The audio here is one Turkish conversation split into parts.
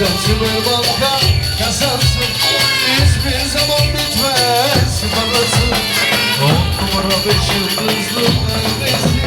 Kazansın Balkan kazansın. Hiçbir zaman bitmez. Parlasın On numara beş yıldızlı neredesin?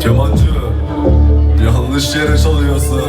Kemancı Yanlış yere çalıyorsun.